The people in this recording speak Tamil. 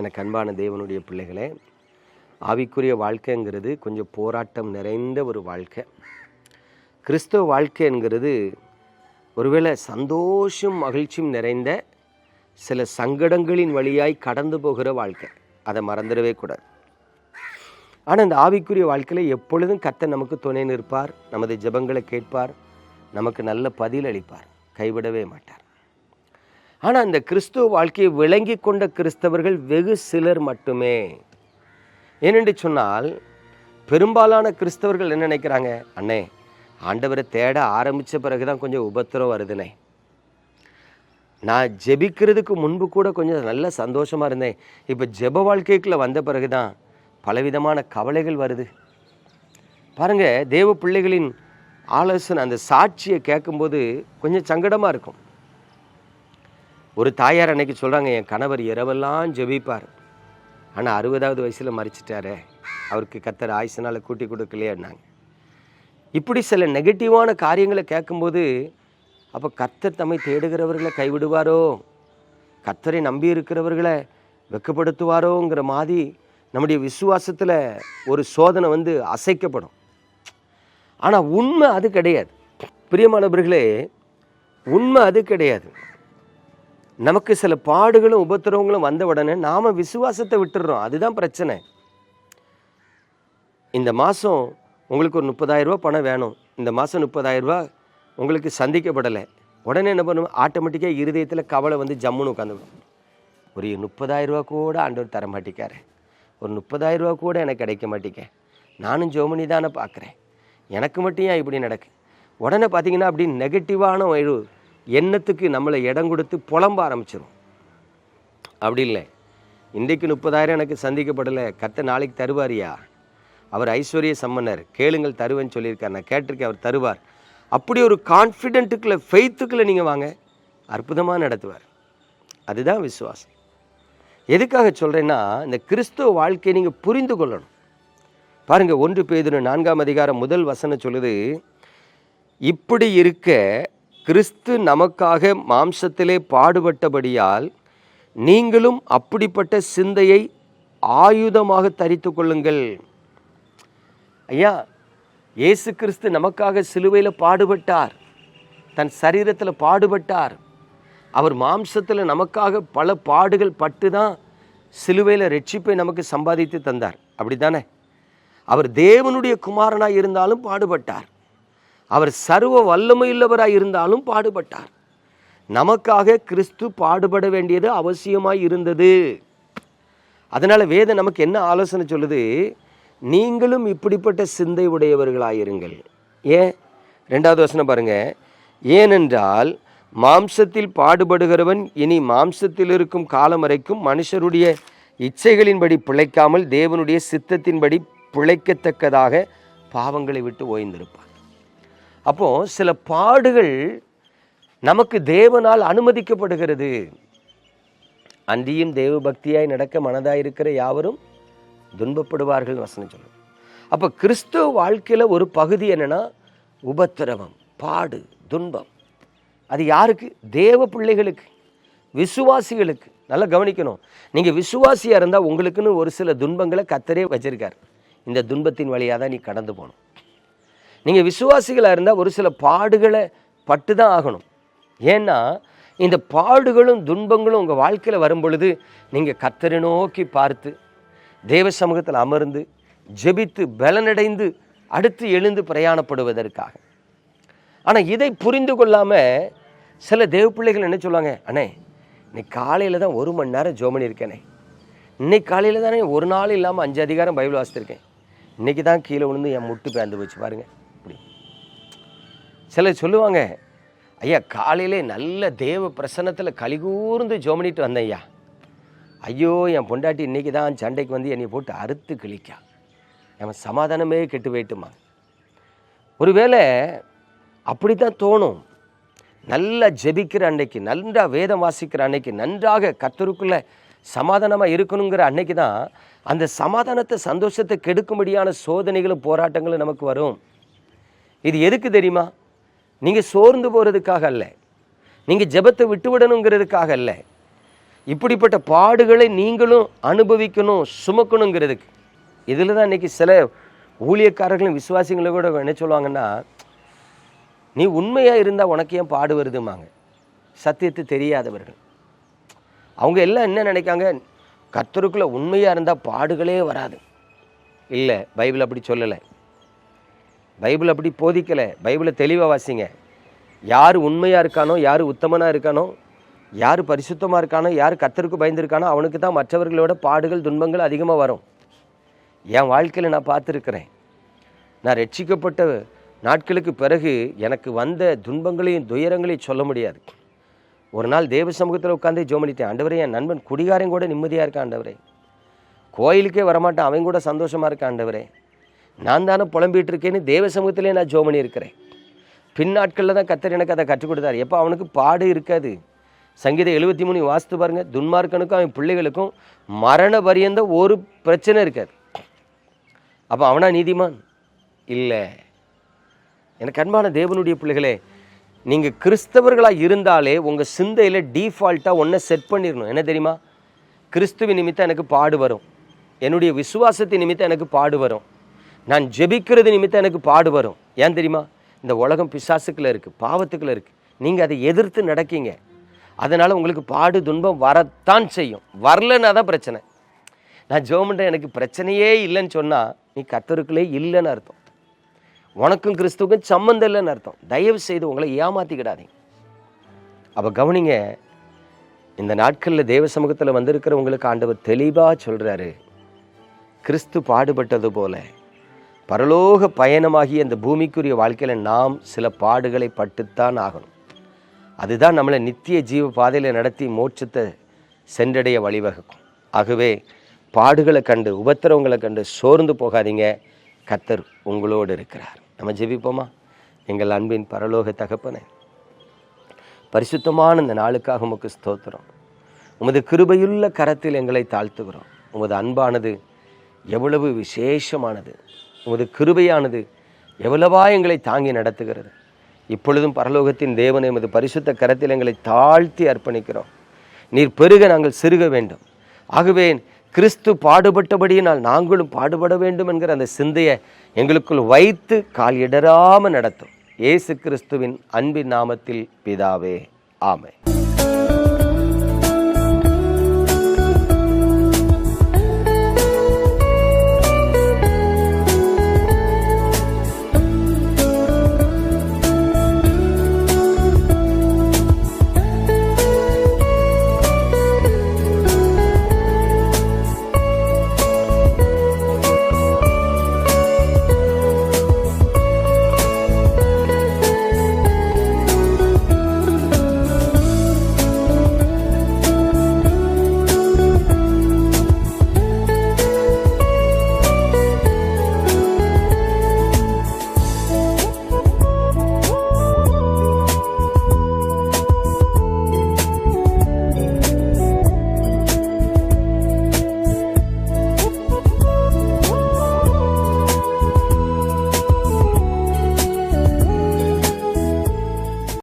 எனக்கு அன்பான தேவனுடைய பிள்ளைகளே ஆவிக்குரிய வாழ்க்கைங்கிறது கொஞ்சம் போராட்டம் நிறைந்த ஒரு வாழ்க்கை. கிறிஸ்தவ வாழ்க்கைங்கிறது ஒருவேளை சந்தோஷம் மகிழ்ச்சியும் நிறைந்த சில சங்கடங்களின் வழியாய் கடந்து போகிற வாழ்க்கை. அதை மறந்துடவே கூடாது. ஆனால் இந்த ஆவிக்குரிய வாழ்க்கையில் எப்பொழுதும் கத்த நமக்கு துணை நிற்பார் நமது ஜெபங்களை கேட்பார் நமக்கு நல்ல பதில் அளிப்பார். கைவிடவே மாட்டார். ஆனால் இந்த கிறிஸ்துவ வாழ்க்கையை விளங்கி கொண்ட கிறிஸ்தவர்கள் வெகு சிலர் மட்டுமே. ஏனென்று சொன்னால் பெரும்பாலான கிறிஸ்தவர்கள் என்ன நினைக்கிறாங்க? அண்ணே ஆண்டவரை தேட ஆரம்பித்த பிறகு தான் கொஞ்சம் உபத்திரம் வருதுனே. நான் ஜெபிக்கிறதுக்கு முன்பு கூட கொஞ்சம் நல்ல சந்தோஷமாக இருந்தேன். இப்போ ஜெப வாழ்க்கைக்குள்ளே வந்த பிறகு தான் பலவிதமான கவலைகள் வருது. பாருங்கள் தேவ பிள்ளைகளின் ஆலோசனை அந்த சாட்சியை கேட்கும்போது கொஞ்சம் சங்கடமாக இருக்கும். ஒரு தாயார் அன்னைக்கு சொல்கிறாங்க என் கணவர் இரவெல்லாம் ஜெபிப்பார். ஆனால் அறுபதாவது வயசில் மறிச்சிட்டாரே அவருக்கு கத்தர் ஆயுசனால் கூட்டி கொடுக்கலையேன்னாங்க. இப்படி சில நெகட்டிவான காரியங்களை கேட்கும்போது அப்போ கத்தர் தம்மை தேடுகிறவர்களை கைவிடுவாரோ? கத்தரை நம்பி இருக்கிறவர்களை வெக்கப்படுத்துவாரோங்கிற மாதிரி நம்முடைய விசுவாசத்தில் ஒரு சோதனை வந்து அசைக்கப்படும். ஆனால் உண்மை அது கிடையாது. பிரியமானவர்களே உண்மை அது கிடையாது. நமக்கு சில பாடுகளும் உபத்திரவங்களும் வந்த உடனே நாம் விசுவாசத்தை விட்டுடுறோம். அதுதான் பிரச்சனை. இந்த மாதம் உங்களுக்கு ஒரு முப்பதாயிரரூபா பணம் வேணும். இந்த மாதம் முப்பதாயிரரூபா உங்களுக்கு சந்திக்கப்படலை. உடனே என்ன பண்ணுவோம்? ஆட்டோமேட்டிக்காக இருதயத்தில் கவலை வந்து ஜம்முன்னு உட்காந்துடும் ஒரு முப்பதாயிரரூபா கூட ஆண்டவர் தர மாட்டேக்காரு. ஒரு முப்பதாயிரரூபா கூட எனக்கு கிடைக்க மாட்டேங்க நானும் ஜோமனி தானே பார்க்குறேன். எனக்கு மட்டும் ஏன் இப்படி நடக்கு? உடனே பார்த்தீங்கன்னா அப்படி நெகட்டிவான ஒரு எண்ணத்துக்கு நம்மளை இடம் கொடுத்து புலம்ப ஆரம்பிச்சிடும் அப்படி இல்லை. இன்றைக்கு முப்பதாயிரம் எனக்கு சந்திக்கப்படலை. கத்த நாளைக்கு தருவாரியா அவர் ஐஸ்வர்ய சம்மன்னர். கேளுங்கள் தருவேன்னு சொல்லியிருக்கார். நான் கேட்டிருக்கேன் அவர் தருவார். அப்படி ஒரு கான்ஃபிடென்ட்டுக்குள்ளே ஃபெய்த்துக்குள்ளே நீங்கள் வாங்க. அற்புதமாக நடத்துவார். அதுதான் விசுவாசம். எதுக்காக சொல்கிறேன்னா இந்த கிறிஸ்துவ வாழ்க்கையை நீங்கள் புரிந்து கொள்ளணும். பாருங்கள் ஒன்று பெய்துன்னு நான்காம் அதிகாரம் முதல் வசனம் சொல்லுது இப்படி இருக்க கிறிஸ்து நமக்காக மாம்சத்திலே பாடுபட்டபடியால் நீங்களும் அப்படிப்பட்ட சிந்தையை ஆயுதமாக தரித்து கொள்ளுங்கள். ஐயா இயேசு கிறிஸ்து நமக்காக சிலுவையில் பாடுபட்டார். தன் சரீரத்தில் பாடுபட்டார். அவர் மாம்சத்தில் நமக்காக பல பாடுகள் பட்டு தான் சிலுவையில் ரட்சிப்பை நமக்கு சம்பாதித்து தந்தார். அப்படி தானே அவர் தேவனுடைய குமாரனாய் இருந்தாலும் பாடுபட்டார். அவர் சர்வ வல்லமையுள்ளவராய் இருந்தாலும் பாடுபட்டார். நமக்காக கிறிஸ்து பாடுபட வேண்டியது அவசியமாய் இருந்தது. அதனால் வேதம் நமக்கு என்ன ஆலோசனை சொல்லுது? நீங்களும் இப்படிப்பட்ட சிந்தை உடையவர்களாயிருங்கள். ஏன்? ரெண்டாவது வசனம் பாருங்க. ஏனென்றால் மாம்சத்தில் பாடுபடுகிறவன் இனி மாம்சத்தில் இருக்கும் காலம் வரைக்கும் மனுஷருடைய இச்சைகளின்படி பிழைக்காமல் தேவனுடைய சித்தத்தின்படி பிழைக்கத்தக்கதாக பாவங்களை விட்டு ஓய்ந்திருப்பான் அப்போ சில பாடுகள் நமக்கு தேவனால் அனுமதிக்கப்படுகிறது. அன்றியும் தேவ பக்தியாய் நடக்க மனதாயிருக்கிற யாவரும் துன்பப்படுவார்கள் வசனம் சொல்லும் அப்போ கிறிஸ்துவ வாழ்க்கையில் ஒரு பகுதி என்னென்னா உபத்திரவம் பாடு துன்பம். அது யாருக்கு? தேவ பிள்ளைகளுக்கு விசுவாசிகளுக்கு. நல்லா கவனிக்கணும். நீங்கள் விசுவாசியாக இருந்தால் உங்களுக்குன்னு ஒரு சில துன்பங்களை கத்தரே வச்சிருக்கார். இந்த துன்பத்தின் வழியாக தான் நீ கடந்து போகணும். நீங்கள் விசுவாசிகளாக இருந்தால் ஒரு சில பாடுகளை பட்டு தான் ஆகணும். ஏன்னா இந்த பாடுகளும் துன்பங்களும் உங்கள் வாழ்க்கையில் வரும் பொழுது நீங்கள் கத்தரை நோக்கி பார்த்து தேவ சமூகத்தில் அமர்ந்து ஜெபித்து பலனடைந்து அடுத்து எழுந்து பிரயாணப்படுவதற்காக. ஆனால் இதை புரிந்து கொள்ளாமல் சில தேவ பிள்ளைகள் என்ன சொல்லுவாங்க? அண்ணே இன்னைக்கு காலையில் தான் ஒரு மணி நேரம் ஜோமணி இருக்கேனே இன்னைக்கு காலையில் தானே ஒரு நாள் இல்லாமல் அஞ்சு அதிகாரம் பைபிள் வாசித்திருக்கேன். இன்றைக்கி தான் கீழே விழுந்து என் முட்டு பேர்ந்து வச்சு பாருங்க. இப்படி. சிலர் சொல்லுவாங்க ஐயா காலையிலே நல்ல தேவ பிரசன்னத்தில் கலிகூர்ந்து ஜோமனிட்டு வந்தேன் ஐயா ஐயோ என் பொண்டாட்டி இன்னைக்கு தான் சண்டைக்கு வந்து என்னை போட்டு அறுத்து கிழிக்கா. என் சமாதானமே கெட்டு போயிட்டுமா. ஒருவேளை அப்படி தான் தோணும். நல்லா ஜெபிக்கிற அன்னைக்கு நன்றா வேதம் வாசிக்கிற அன்னைக்கு நன்றாக கத்தருக்குள்ளே சமாதானமாக இருக்கணுங்கிற அன்னைக்கு தான் அந்த சமாதானத்தை சந்தோஷத்தை கெடுக்கும்படியான சோதனைகளும் போராட்டங்களும் நமக்கு வரும். இது எதுக்கு தெரியுமா? நீங்கள் சோர்ந்து போகிறதுக்காக அல்ல. நீங்கள் ஜெபத்தை விட்டுவிடணுங்கிறதுக்காக அல்ல. இப்படிப்பட்ட பாடுகளை நீங்களும் அனுபவிக்கணும் சுமக்கணுங்கிறதுக்கு. இதில் தான் இன்னைக்கு சில ஊழியக்காரர்களும் விசுவாசிகளும் கூட என்ன சொல்லுவாங்கன்னா நீ உண்மையாக இருந்தால் உனக்கு ஏன் பாடு வருதுமாங்க சத்தியத்தை தெரியாதவர்கள். அவங்க எல்லாம் என்ன நினைக்காங்க? கத்தருக்குள்ளே உண்மையாக இருந்தால் பாடுகளே வராது. இல்லை பைபிள் அப்படி சொல்லலை. பைபிள் அப்படி போதிக்கலை. பைபிளை தெளிவாக வாசிங்க. யார் உண்மையாக இருக்கானோ யார் உத்தமனாக இருக்கானோ யார் பரிசுத்தமாக இருக்கானோ யார் கத்தருக்கு பயந்துருக்கானோ அவனுக்கு தான் மற்றவர்களோட பாடுகள் துன்பங்கள் அதிகமாக வரும். என் வாழ்க்கையில் நான் பார்த்துருக்குறேன். நான் ரட்சிக்கப்பட்ட நாட்களுக்கு பிறகு எனக்கு வந்த துன்பங்களையும் துயரங்களையும் சொல்ல முடியாது. ஒரு நாள் தேவ சமூகத்தில் உட்காந்து ஜோமனித்தேன் ஆண்டவரே என் நண்பன் குடிகாரன் கூட நிம்மதியாக இருக்கான் ஆண்டவரே. கோயிலுக்கே வரமாட்டான் அவன் கூட சந்தோஷமாக இருக்கான் ஆண்டவரே. நான் தானே புலம்பிகிட்டு இருக்கேன்னு தேவ சமூகத்திலே நான் ஜோம் பண்ணியிருக்கிறேன். பின் நாட்களில் தான் கத்தர் எனக்கு அதை கற்றுக் கொடுத்தாரு. எப்போ அவனுக்கு பாடு இருக்காது. சங்கீதம் எழுபத்தி மூணு வாசித்து பாருங்க. துன்மார்க்கனுக்கும் அவன் பிள்ளைகளுக்கும் மரண பரியந்த ஒரு பிரச்சனை இருக்காது. அப்போ அவனா நீதிமான்? இல்லை. எனக்கு அன்பான தேவனுடைய பிள்ளைகளே நீங்கள் கிறிஸ்தவர்களாக இருந்தாலே உங்கள் சிந்தையில் டீஃபால்ட்டாக ஒன்றை செட் பண்ணிடணும். என்ன தெரியுமா? கிறிஸ்துவின் நிமித்தம் எனக்கு பாடு வரும். என்னுடைய விசுவாசத்தின் நிமித்தம் எனக்கு பாடு வரும். நான் ஜெபிக்கிறது நிமித்தம் எனக்கு பாடு வரும். ஏன் தெரியுமா? இந்த உலகம் பிசாசுக்குள்ள இருக்குது பாவத்துக்குள்ள இருக்குது நீங்கள் அதை எதிர்த்து நடக்கீங்க. அதனால் உங்களுக்கு பாடு துன்பம் வரத்தான் செய்யும். வரலன்னா தான் பிரச்சனை. நான் ஜோமண்ட எனக்கு பிரச்சனையே இல்லைன்னு சொன்னால் நீ கத்தருக்குள்ளே இல்லைன்னு அர்த்தம். உனக்கும் கிறிஸ்துவுக்கும் சம்மந்தம் இல்லைன்னு அர்த்தம். தயவு செய்து உங்களை ஏமாற்றிக்கிடாதீங்க அப்போ கவனிங்க இந்த நாட்களில் தேவ சமூகத்தில் வந்திருக்கிறவங்களுக்கு ஆண்டவர் தெளிவாக சொல்கிறாரு கிறிஸ்து பாடுபட்டது போல பரலோக பயணமாகிய இந்த பூமிக்குரிய வாழ்க்கையில் நாம் சில பாடுகளை பட்டுத்தான் ஆகணும். அதுதான் நம்மளை நித்திய ஜீவ பாதையில் நடத்தி மோட்சத்தை சென்றடைய வழிவகுக்கும். ஆகவே பாடுகளை கண்டு உபத்திரவங்களை கண்டு சோர்ந்து போகாதீங்க. கத்தர் உங்களோடு இருக்கிறார். நம்ம ஜெபிப்போமா? எங்கள் அன்பின் பரலோக தகப்பனே பரிசுத்தமான இந்த நாளுக்காக உமக்கு ஸ்தோத்திரம். உமது கிருபையுள்ள கரத்தில் எங்களை தாழ்த்துகிறோம். உமது அன்பானது எவ்வளவு விசேஷமானது. உமது கிருபையானது எவ்வளவா எங்களை தாங்கி நடத்துகிறது. இப்பொழுதும் பரலோகத்தின் தேவனை எமது பரிசுத்த கரத்தில் எங்களை தாழ்த்தி அர்ப்பணிக்கிறோம். நீர் பெருக நாங்கள் சிறுக வேண்டும். ஆகவே கிறிஸ்து பாடுபட்டபடியினால் நாங்களும் பாடுபட வேண்டும் என்கிற அந்த சிந்தையை எங்களுக்குள் வைத்து கால் இடராமல் நடத்தும். இயேசு கிறிஸ்துவின் அன்பின் நாமத்தில் பிதாவே ஆமை